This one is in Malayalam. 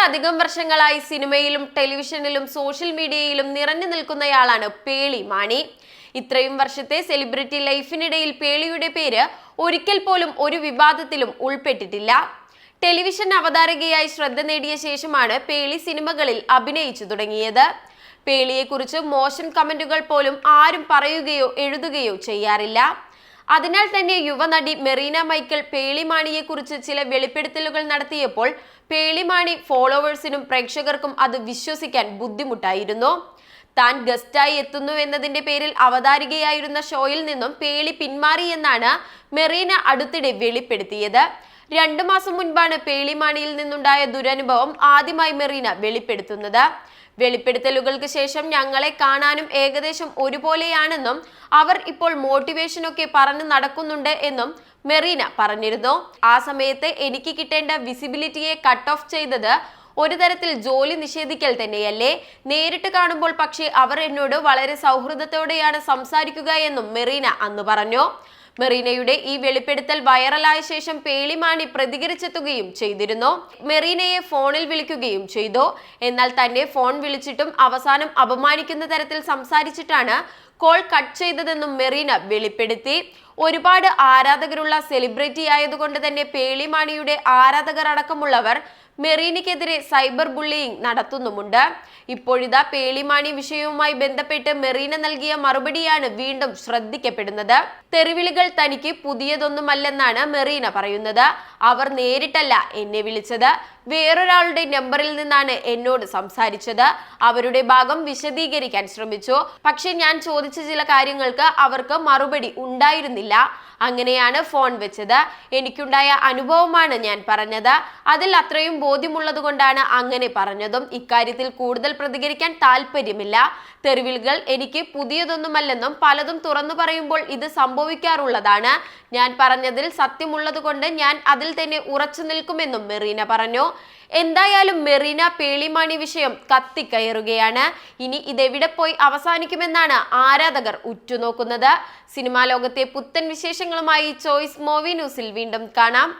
കുറച്ചധികം വർഷങ്ങളായി സിനിമയിലും ടെലിവിഷനിലും സോഷ്യൽ മീഡിയയിലും നിറഞ്ഞു നിൽക്കുന്നയാളാണ് പേളി മാണി. ഇത്രയും വർഷത്തെ സെലിബ്രിറ്റി ലൈഫിനിടയിൽ പേളിയുടെ പേര് ഒരിക്കൽ പോലും ഒരു വിവാദത്തിലും ഉൾപ്പെട്ടിട്ടില്ല. ടെലിവിഷൻ അവതാരകയായി ശ്രദ്ധ നേടിയ ശേഷമാണ് പേളി സിനിമകളിൽ അഭിനയിച്ചു തുടങ്ങിയത്. പേളിയെക്കുറിച്ച് മോശം കമന്റുകൾ പോലും ആരും പറയുകയോ എഴുതുകയോ ചെയ്യാറില്ല. അതിനാൽ തന്നെ യുവനടി മെറീന മൈക്കൽ പേളിമാണിയെക്കുറിച്ച് ചില വെളിപ്പെടുത്തലുകൾ നടത്തിയപ്പോൾ പേളിമാണി ഫോളോവേഴ്സിനും പ്രേക്ഷകർക്കും അത് വിശ്വസിക്കാൻ ബുദ്ധിമുട്ടായിരുന്നു. താൻ ഗസ്റ്റായി എത്തുന്നു എന്നതിന്റെ പേരിൽ അവതാരികയായിരുന്ന ഷോയിൽ നിന്നും പേളി പിന്മാറി എന്നാണ് മെറീന അടുത്തിടെ വെളിപ്പെടുത്തിയത്. രണ്ടു മാസം മുൻപാണ് പേളിമാണിയിൽ നിന്നുണ്ടായ ദുരനുഭവം ആദ്യമായി മെറീന വെളിപ്പെടുത്തുന്നത്. വെളിപ്പെടുത്തലുകൾക്ക് ശേഷം ഞങ്ങളെ കാണാനും ഏകദേശം ഒരുപോലെയാണെന്നും അവർ ഇപ്പോൾ മോട്ടിവേഷനൊക്കെ പറഞ്ഞു നടക്കുന്നുണ്ട് എന്നും മെറീന പറഞ്ഞിരുന്നു. ആ സമയത്ത് എനിക്ക് കിട്ടേണ്ട വിസിബിലിറ്റിയെ കട്ട് ഓഫ് ചെയ്തത് ഒരു തരത്തിൽ ജോലി നിഷേധിക്കൽ തന്നെയല്ലേ. നേരിട്ട് കാണുമ്പോൾ പക്ഷേ അവർ എന്നോട് വളരെ സൗഹൃദത്തോടെയാണ് സംസാരിക്കുക എന്നും മെറീന അന്ന് പറഞ്ഞു. മെറീനയുടെ ഈ വെളിപ്പെടുത്തൽ വൈറലായ ശേഷം പേളിമാണി പ്രതികരിച്ചെത്തുകയും ചെയ്തിരുന്നു. മെറീനയെ ഫോണിൽ വിളിക്കുകയും ചെയ്തു. എന്നാൽ തന്നെ ഫോൺ വിളിച്ചിട്ടും അവസാനം അപമാനിക്കുന്ന തരത്തിൽ സംസാരിച്ചിട്ടാണ് കോൾ കട്ട് ചെയ്തതെന്നും മെറീന വെളിപ്പെടുത്തി. ഒരുപാട് ആരാധകരുള്ള സെലിബ്രിറ്റി ആയതുകൊണ്ട് തന്നെ പേളിമാണിയുടെ ആരാധകർ അടക്കമുള്ളവർ മെറീനയ്ക്കെതിരെ സൈബർ ബുള്ളിയിങ് നടത്തുന്നുമുണ്ട്. ഇപ്പോഴിതാ പേളിമാണി വിഷയവുമായി ബന്ധപ്പെട്ട് മെറീന നൽകിയ മറുപടിയാണ് വീണ്ടും ശ്രദ്ധിക്കപ്പെടുന്നത്. തെരുവിളികൾ തനിക്ക് പുതിയതൊന്നുമല്ലെന്നാണ് മെറീന പറയുന്നത്. അവർ നേരിട്ടല്ല എന്നെ വിളിച്ചത്. വേറൊരാളുടെ നമ്പറിൽ നിന്നാണ് എന്നോട് സംസാരിച്ചത്. അവരുടെ ഭാഗം വിശദീകരിക്കാൻ ശ്രമിച്ചു. പക്ഷെ ഞാൻ ചോദിച്ച ചില കാര്യങ്ങൾക്ക് അവർക്ക് മറുപടി ഉണ്ടായിരുന്നില്ല. അങ്ങനെയാണ് ഫോൺ വെച്ചത്. എനിക്കുണ്ടായ അനുഭവമാണ് ഞാൻ പറഞ്ഞത്. അതിൽ അത്രയും ബോധ്യമുള്ളത് കൊണ്ടാണ് അങ്ങനെ പറഞ്ഞതും. ഇക്കാര്യത്തിൽ കൂടുതൽ പ്രതികരിക്കാൻ താല്പര്യമില്ല. തെരുവിലുകൾ എനിക്ക് പുതിയതൊന്നുമല്ലെന്നും പലതും തുറന്നു പറയുമ്പോൾ ഇത് സംഭവിക്കാറുള്ളതാണ്. ഞാൻ പറഞ്ഞതിൽ സത്യമുള്ളത് കൊണ്ട് ഞാൻ തന്നെ ഉറച്ചു നിൽക്കുമെന്നും മെറീന പറഞ്ഞു. എന്തായാലും മെറീന പേളിമാണി വിഷയം കത്തിക്കയറുകയാണ്. ഇനി ഇതെവിടെ പോയി അവസാനിക്കുമെന്നാണ് ആരാധകർ ഉറ്റുനോക്കുന്നത്. സിനിമാ ലോകത്തെ പുത്തൻ വിശേഷങ്ങളുമായി ചോയ്സ് മൂവി ന്യൂസിൽ വീണ്ടും കാണാം.